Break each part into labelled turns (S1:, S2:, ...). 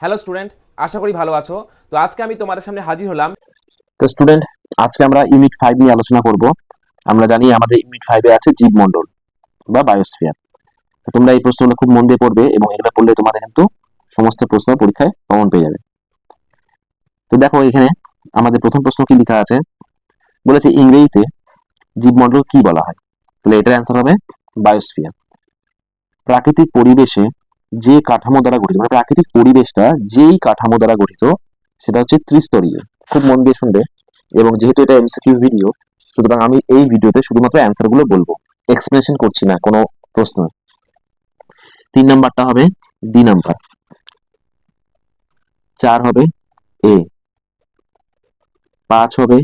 S1: Hello student আশা করি ভালো আছো। তো আজকে আমি তোমাদের সামনে হাজির হলাম।
S2: তো স্টুডেন্ট আজকে আমরা ইউনিট ফাইভ নিয়ে আলোচনা করব। আমরা জানি আমাদের ইউনিট ফাইভে আছে জীবমণ্ডল বা বায়োস্ফিয়ার তোমরা এই প্রশ্নগুলো খুব মন দিয়ে পড়বে এবং এগুলো পড়লে তোমাদের কিন্তু সমস্ত প্রশ্ন পরীক্ষায় কমন পেয়ে যাবে। তো দেখো এখানে আমাদের প্রথম প্রশ্ন কি লেখা আছে? বলেছে ইংরেজিতে জীবমণ্ডল কি বলা হয়? তাহলে এটার অ্যান্সার হবে বায়োস্ফিয়ার প্রাকৃতিক পরিবেশে যে কাঠামো দ্বারা গঠিত মানে প্রাকৃতিক পরিবেশটা যেই কাঠামো দ্বারা গঠিত, সেটা হচ্ছে ত্রিস্তরীয়। খুব মন দিয়ে শুনবে। এবং যেহেতু এটা এমসিকিউ ভিডিও সুতরাং আমি এই ভিডিওতে শুধুমাত্র অ্যান্সারগুলো বলব। এক্সপ্লেনেশন করছি না, কোনো প্রশ্ন। তিন নাম্বারটা হবে ডি নাম্বার চার হবে এ পাঁচ হবে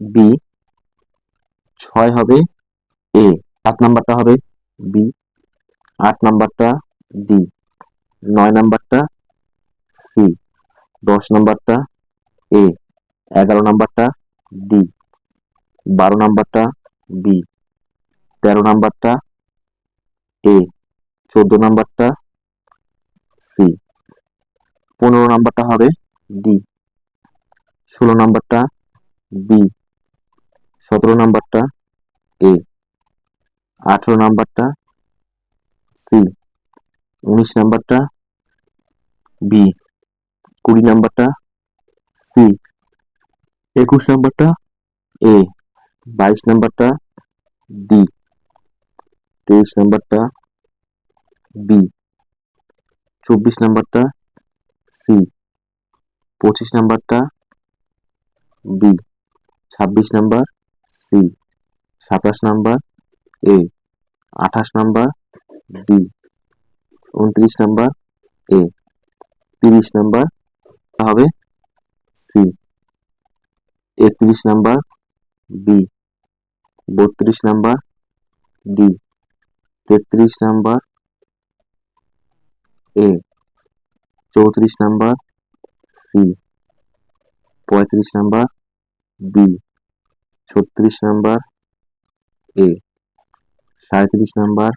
S2: বি ছয় হবে এ সাত নাম্বারটা হবে বি আট নাম্বারটা ডি নয় নাম্বারটা সি, দশ নাম্বারটা এ, এগারো নাম্বারটা ডি, বারো নাম্বারটা বি, তেরো নাম্বারটা এ, চোদ্দ নাম্বারটা সি, পনেরো নাম্বারটা হবে ডি, ষোলো নাম্বারটা বি, সতেরো নাম্বারটা এ, আঠেরো নাম্বারটা সি উনিশ নাম্বারটা বি কুড়ি নাম্বারটা সি একুশ নাম্বারটা এ বাইশ নাম্বারটা ডি তেইশ নাম্বারটা বি চব্বিশ নাম্বারটা সি পঁচিশ নাম্বারটা বি ছাব্বিশ নাম্বার সি সাতাশ নাম্বার এ আঠাশ নাম্বার ডি উনত্রিশ নাম্বার, এ, তিরিশ নাম্বার হবে সি। একত্রিশ নাম্বার, বি। বত্রিশ নাম্বার, ডি। তেত্রিশ নাম্বার, এ। চৌত্রিশ নাম্বার, সি। পঁয়ত্রিশ নাম্বার, বি। ছত্রিশ নাম্বার, এ। সাঁত্রিশ নাম্বার,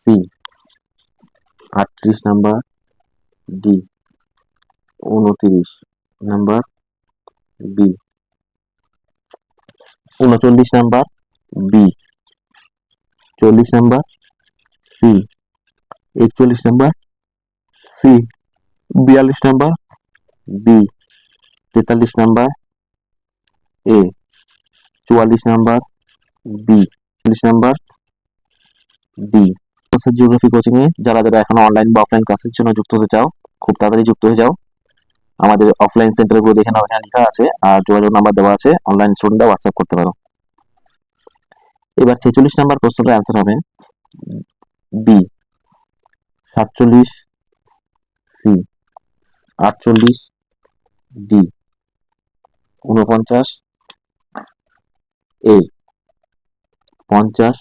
S2: সি। আটত্রিশ নাম্বার, ডি উনত্রিশ নাম্বার, বি উনচল্লিশ নাম্বার, বি চল্লিশ নাম্বার, সি একচল্লিশ নাম্বার, সি বিয়াল্লিশ নাম্বার, বি তেতাল্লিশ নাম্বার, এ চুয়াল্লিশ নাম্বার, বি চল্লিশ number, D geography coaching A, যারা যারা এখনও অনলাইন বা অফলাইন ক্লাসের জন্য যুক্ত হতে চাও, খুব তাড়াতাড়ি যুক্ত হয়ে যাও। আমাদের অফলাইন সেন্টারগুলো দেখে নাও, এখানে লেখা আছে, আর যোগাযোগ নাম্বার দেওয়া আছে অনলাইন স্টুডেন্টরা হোয়াটসঅ্যাপ করতে পারো। এবার ছেচল্লিশ নাম্বার প্রশ্নটার অ্যান্সার হবে বি সাতচল্লিশ সি আটচল্লিশ ডি উনপঞ্চাশ এ পঞ্চাশ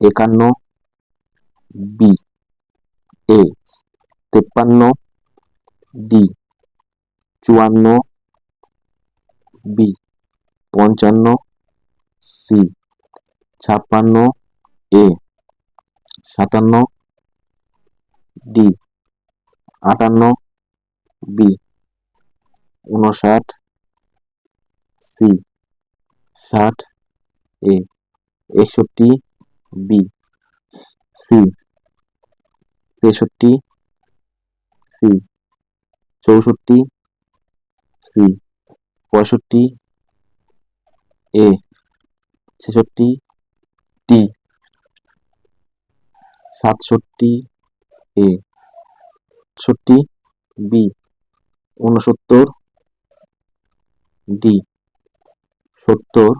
S2: একান্ন বি। এ, তেপ্পান্ন ডি। চুয়ান্ন বি। পঞ্চান্ন সি। ছাপ্পান্ন এ। সাতান্ন ডি। আটান্ন বি। উনষাট সি। ষাট এ। একষট্টি বি সি তেষট্টি সি চৌষট্টি সি পঁয়ষট্টি এ ছেষট্টি টি সাতষট্টি এ সাতষট্টি বি ঊনসত্তর ডি সত্তর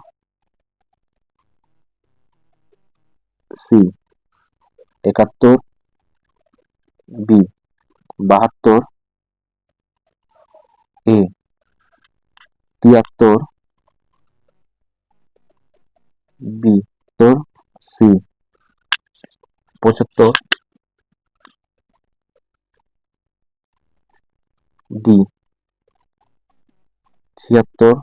S2: সি একাত্তর বি বাহাত্তর এ তিয়াত্তর বি তোর সি পঁচাত্তর ডি ছিয়াত্তর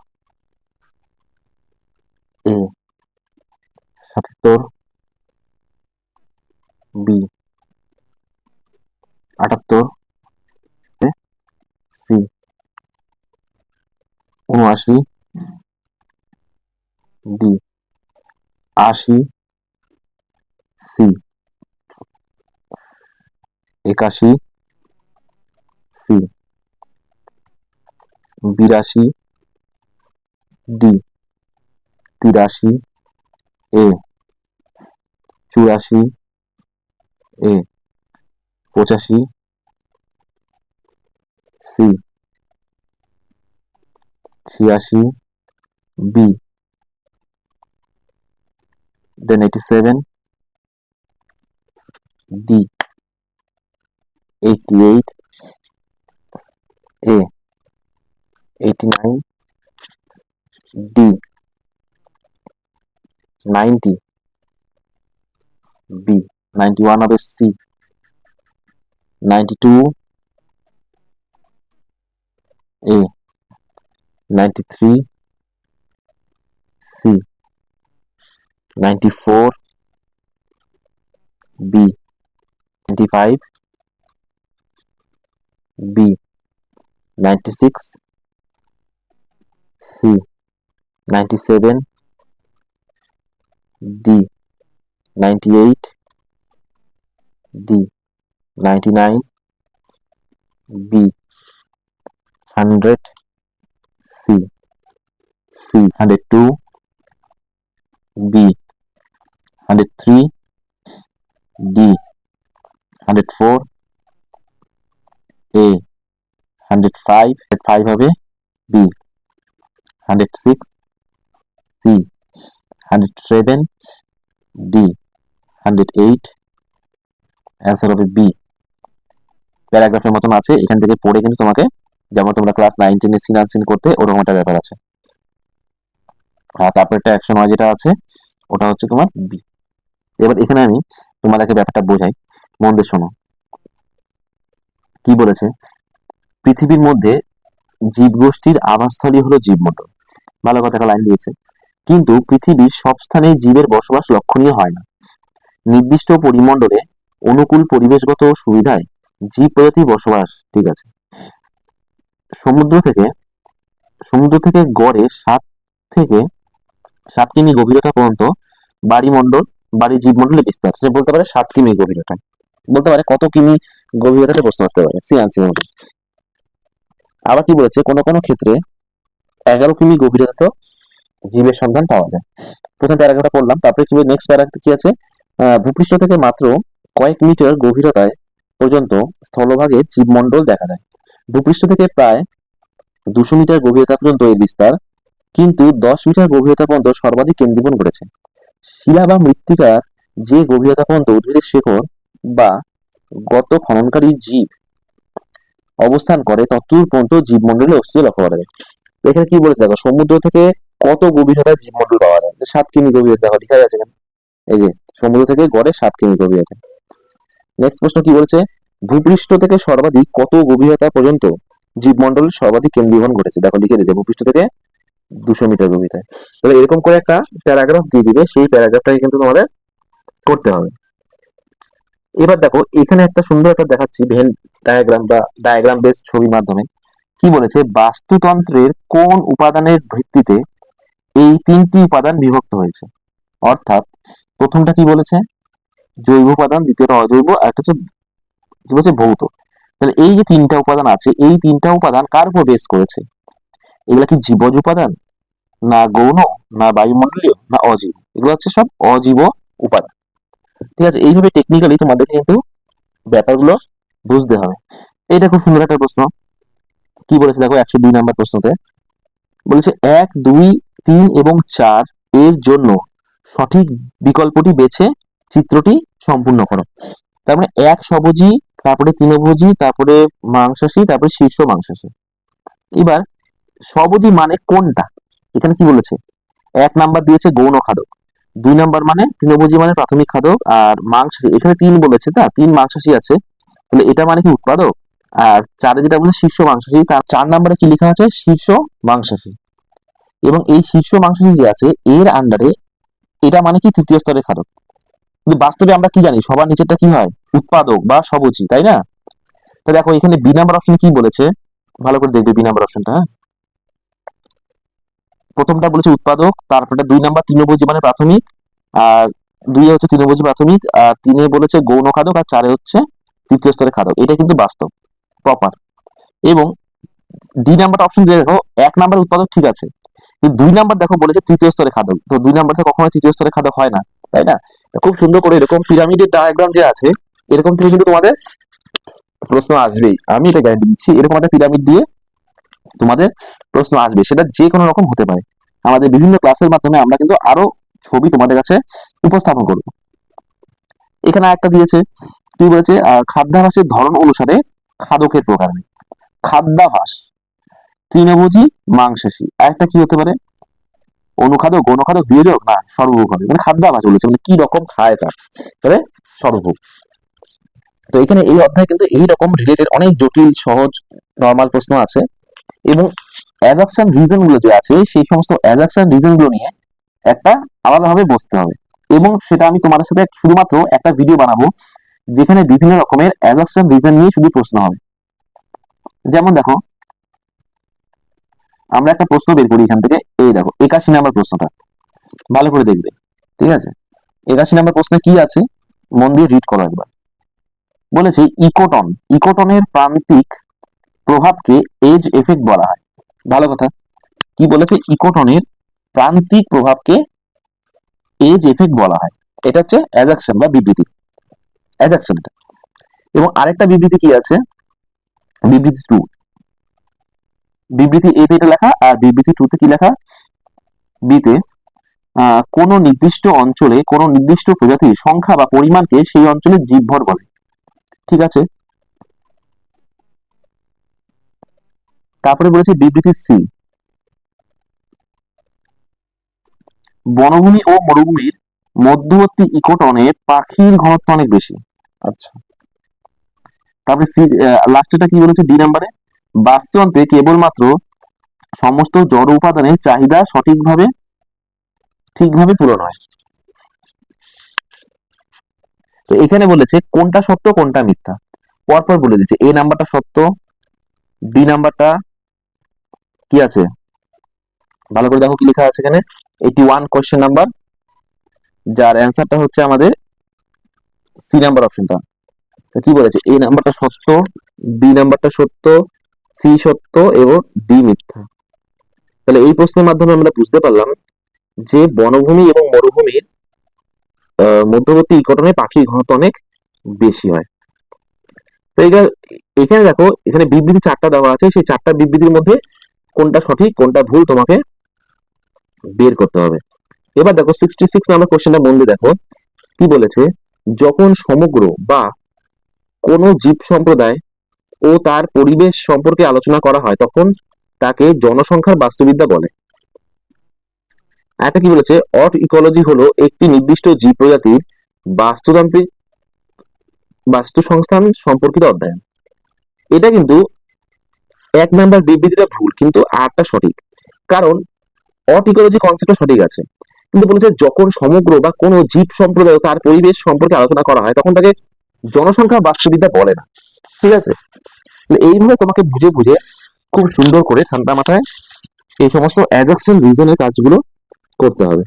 S2: এ সাতাত্তর বি। আটাত্তর সি। উনআশি ডি। আশি সি। একাশি সি। বিরাশি ডি। তিরাশি এ। চুরাশি এ পঁচাশি সি ছিয়াশি B then 87 D 88 A 89 D 90 B 91 হবে C 92 A 93 C 94 B 95 B 96 C 97 D 98 D 99 B 100 C C 102 B 103 D 104 A 105 105 হবে B 106 C 107 D 108 অ্যান্সার হবে বি প্যারাগ্রাফের মতন আছে, এখান থেকে পড়ে কিন্তু তোমাকে যেমন তোমরা ক্লাস নাইন টেনে সিন আনসিন করতে, ওরকম একটা ব্যাপার আছে। আর তারপর একটা অ্যাকশন ওয়াই যেটা আছে, ওটা হচ্ছে তোমার বি এবার এখানে আমি তোমাদেরকে ব্যাপারটা বোঝাই। মন দিয়ে শোনো। কি বলেছে? পৃথিবীর মধ্যে জীবগোষ্ঠীর আবাসস্থলী হলো জীবমণ্ডল ভালো কথা লাইন দিয়েছে। কিন্তু পৃথিবীর সব স্থানে জীবের বসবাস লক্ষণীয় হয় না। নির্দিষ্ট পরিমণ্ডলে অনুকূল পরিবেশগত সুবিধায় জীব প্রজাতি বসবাস, ঠিক আছে? সমুদ্র থেকে সমুদ্র থেকে গড়ে সাত থেকে সাত কিমি গভীরতা পর্যন্ত বাড়িমণ্ডল, বাড়ি জীবমণ্ডলের বিস্তার। সে বলতে পারে সাত কিমি গভীরতা। বলতে পারে কত কিমি গভীরতাতে প্রশ্ন আসতে পারে মতো আবার কি বলেছে, কোনো কোনো ক্ষেত্রে এগারো কিমি গভীরতা জীবের সন্ধান পাওয়া যায়। প্রথম প্যারাগ্রাফটা পড়লাম, তারপরে কি নেক্সট প্যারাগ্রাফ কি আছে? ভূপৃষ্ঠ থেকে মাত্র কয়েক মিটার গভীরতায় পর্যন্ত স্থলভাগে জীবমণ্ডল দেখা যায়। ভূপৃষ্ঠ থেকে প্রায় দুশো মিটার গভীরতা পর্যন্ত এর বিস্তার, কিন্তু দশ মিটার গভীরতা পর্যন্ত সর্বাধিক কেন্দ্রীভূত করেছে। শিলা বা মৃত্তিকার যে গভীরতা পর্যন্ত উদ্ভিদের শেকড় বা গত খননকারী জীব অবস্থান করে ততদূর পর্যন্ত জীবমণ্ডলের অস্তিত্ব লক্ষ্য করা যায়। এখানে কি বলেছে? দেখো, সমুদ্র থেকে কত গভীরতায় জীবমণ্ডল পাওয়া যায়? সাত কিমি গভীরতা, দেখো, দেখা যাচ্ছে এই যে, সমুদ্র থেকে গড়ে সাত কিমি গভীরতা। নেক্সট প্রশ্ন কি বলছে? ভূপৃষ্ঠ থেকে সর্বাধিক কত গভীরতা পর্যন্ত জীবমণ্ডলের সর্বাধিক কেন্দ্রীভবন ঘটেছে? দেখো, লিখে দিয়েছে, ভূপৃষ্ঠ থেকে দুশো মিটার গভীরতায়। তবে এরকম করে একটা প্যারাগ্রাফ দিয়ে দিবে, সেই প্যারাগ্রাফটাকে কিন্তু তোমাদের করতে হবে। এবার দেখো, এখানে একটা সুন্দর একটা দেখাচ্ছি ভেন ডায়াগ্রাম বা ডায়াগ্রাম বেস ছবির মাধ্যমে। কি বলেছে? বাস্তুতন্ত্রের কোন উপাদানের ভিত্তিতে এই তিনটি উপাদান বিভক্ত হয়েছে? অর্থাৎ প্রথমটা কি বলেছে? জৈব উপাদান দ্বিতীয়টা অজৈব একটা হচ্ছে কি ভৌত। তাহলে এই যে তিনটা উপাদান আছে, এই তিনটা উপাদান কার উপর বেস করেছে? এগুলা কি জীবজ উপাদান? না গৌণ, না বায়ুমণ্ডলীয়, না অজীব। এগুলো হচ্ছে সব অজীব উপাদান। ঠিক আছে, এইভাবে টেকনিক্যালি তোমাদের কিন্তু ব্যাপারগুলো বুঝতে হবে। এটা খুব সুন্দর একটা প্রশ্ন। কি বলেছে দেখো, একশো দুই নম্বর প্রশ্নতে। বলেছে, এক, দুই, তিন এবং চার এর জন্য সঠিক বিকল্পটি বেছে চিত্রটি সম্পূর্ণ করো। মানে এক সবজি, তারপরে তৃণভোজী তারপরে মাংসাশী, তারপরে শীর্ষ মাংসাশী। এবার সবজি মানে কোনটা? এখানে কি বলেছে? এক নাম্বার দিয়েছে গৌণ খাদক। দুই নাম্বার মানে তৃণভোজী মানে প্রাথমিক খাদক আর মাংসাশী। এখানে তিন বলেছে, তা? তিন মাংসাশী আছে। তাহলে এটা মানে কি উৎপাদক? আর চারে যেটা বলছে শীর্ষ মাংসাশী, তার চার নাম্বারে কি লেখা আছে? শীর্ষ মাংসাশী। এবং এই শীর্ষ মাংসাশী যে আছে, এর আন্ডারে এটা মানে কি তৃতীয় স্তরের খাদক? কিন্তু বাস্তবে আমরা কি জানি? সবার নিচেরটা কি হয়? উৎপাদক বা সবজি তাই না? তো দেখো, এখানে বি নাম্বার অপশনে কি বলেছে? ভালো করে দেখবে বি নাম্বার অপশনটা প্রথমটা বলেছে উৎপাদক, তারপরে দুই নাম্বার তৃণভোজী মানে প্রাথমিক, আর দুই হচ্ছে তৃণভোজী প্রাথমিক, আর তিনে বলেছে গৌণ খাদক, আর চারে হচ্ছে তৃতীয় স্তরের খাদক। এটা কিন্তু বাস্তব প্রপার এবং দুই নাম্বার অপশন দেখো, এক নাম্বার উৎপাদক ঠিক আছে, কিন্তু দুই নাম্বার দেখো বলেছে তৃতীয় স্তরের খাদক। তো দুই নাম্বার থেকে কখনো তৃতীয় স্তরের খাদক হয় না, তাই না? খুব সুন্দর করে এরকম পিরামিডের ডায়াগ্রাম যে আছে, এরকম থেকে কিন্তু তোমাদের প্রশ্ন আসবেই। আমি এটা গ্যারান্টি দিচ্ছি, এরকম একটা পিরামিড দিয়ে তোমাদের প্রশ্ন আসবে। সেটা যে কোনো রকম হতে পারে। আমাদের বিভিন্ন ক্লাসের মাধ্যমে আমরা কিন্তু আরও ছবি তোমাদের কাছে উপস্থাপন করব। এখানে একটা দিয়েছে, কি বলেছে? খাদ্যাভাসের ধরন অনুসারে খাদকের প্রকার। খাদ্যাভাস, তৃণভোজী মাংসাশী আরেকটা কি হতে পারে? অনুখাদক, গণখাদক, বিয়োজক, না সর্বভোগ হবে মানে খাদ্যাভাস বলেছে মানে কি রকম খায় তার। তবে সর্বভোগ তো এখানে এই অধ্যায়ে কিন্তু এই রকম রিলেটেড অনেক জটিল, সহজ নর্মাল প্রশ্ন আছে। এবং অ্যাজাকশন রিজনগুলো যে আছে, সেই সমস্ত অ্যাজাকশন রিজনগুলো নিয়ে একটা আলাদাভাবে বসতে হবে। এবং সেটা আমি তোমাদের সাথে শুধুমাত্র একটা ভিডিও বানাবো, যেখানে বিভিন্ন রকমের অ্যাজাকশন রিজন নিয়ে শুধু প্রশ্ন হবে। যেমন দেখো আমরা একটা প্রশ্ন বের করি এখান থেকে। এই দেখো, একাশি নাম্বার প্রশ্নটা। ভালো করে দেখবে, ঠিক আছে? একাশি নাম্বার প্রশ্নে কি আছে? মন দিয়ে রিড করো একবার। বলেছে, ইকোটন, ইকোটনের প্রান্তিক প্রভাবকে এজ এফেক্ট বলা হয়। ভালো কথা। কি বলেছে? ইকোটনের প্রান্তিক প্রভাবকে এজ এফেক্ট বলা হয়। এটা হচ্ছে অ্যাজাকশন বা বিবৃতি। অ্যাজাকশনটা এবং আরেকটা বিবৃতি কি আছে? বিবৃতি টু বিবৃতি এতে এটা লেখা আর বিবৃতি টু তে কি লেখা? বিতে কোন নির্দিষ্ট অঞ্চলে কোন নির্দিষ্ট প্রজাতির সংখ্যা বা পরিমাণকে সেই অঞ্চলের জীবভর বলে। ঠিক আছে? তারপরে বলেছে বিবৃতি সি বনভূমি ও মরুভূমির মধ্যবর্তী ইকোটনে পাখির ঘনত্ব অনেক বেশি। আচ্ছা। তারপরে সি লাস্টেটা কি বলেছে? ডি নাম্বারে বাস্তুতন্ত্রে কেবলমাত্র সমস্ত জড় উপাদানের চাহিদা সঠিকভাবে, ঠিকভাবে পূরণ হয় তো এখানে বলেছে, কোনটা সত্য, কোনটা মিথ্যা? পরপর বলে দিচ্ছে, এ নাম্বারটা সত্য, বি নাম্বারটা কি আছে? ভালো করে দেখো কি লেখা আছে এখানে। এইটি ওয়ান কোয়েশ্চেন নাম্বার যার অ্যান্সারটা হচ্ছে আমাদের সি নাম্বার অপশনটা কি বলেছে? এ নাম্বারটা সত্য, বি নাম্বারটা সত্য সি সত্য এবং ডি মিথ্যা। তাহলে এই প্রশ্নের মাধ্যমে আমরা বুঝতে পারলাম যে বনভূমি এবং মরুভূমির মধ্যবর্তী ইকটনে পাখির ঘনত্ব অনেক বেশি হয়। তো এখানে এখানে দেখো, এখানে বিবৃতি চারটা দেওয়া আছে। সেই চারটা বিবৃতির মধ্যে কোনটা সঠিক, কোনটা ভুল তোমাকে বের করতে হবে। এবার দেখো সিক্সটি সিক্স নাম্বার কোশ্চেনটা মন দিয়ে দেখো। কি বলেছে? যখন সমগ্র বা কোনো জীব সম্প্রদায় ও তার পরিবেশ সম্পর্কে আলোচনা করা হয়, তখন তাকে জনসংখ্যার বাস্তুবিদ্যা বলে। একটা কি বলেছে? অট ইকোলজি হলো একটি নির্দিষ্ট জীব প্রজাতির বাস্তুতান্ত্রিক বাস্তু সংস্থান সম্পর্কিত অধ্যয়ন। এটা কিন্তু এক নাম্বার বিবৃতিটা ভুল, কিন্তু আরটা সঠিক। কারণ অট ইকোলজি কনসেপ্টটা সঠিক আছে। কিন্তু বলেছে যখন সমগ্র বা কোনো জীব সম্প্রদায় তার পরিবেশ সম্পর্কে আলোচনা করা হয়, তখন তাকে জনসংখ্যা বাস্তুবিদ্যা বলে না। ঠিক আছে? তাহলে এইভাবে তোমাকে বুঝে বুঝে খুব সুন্দর করে ঠান্ডা মাথায় এই সমস্ত অ্যাডাকশন রিজনের কাজগুলো করতে হবে।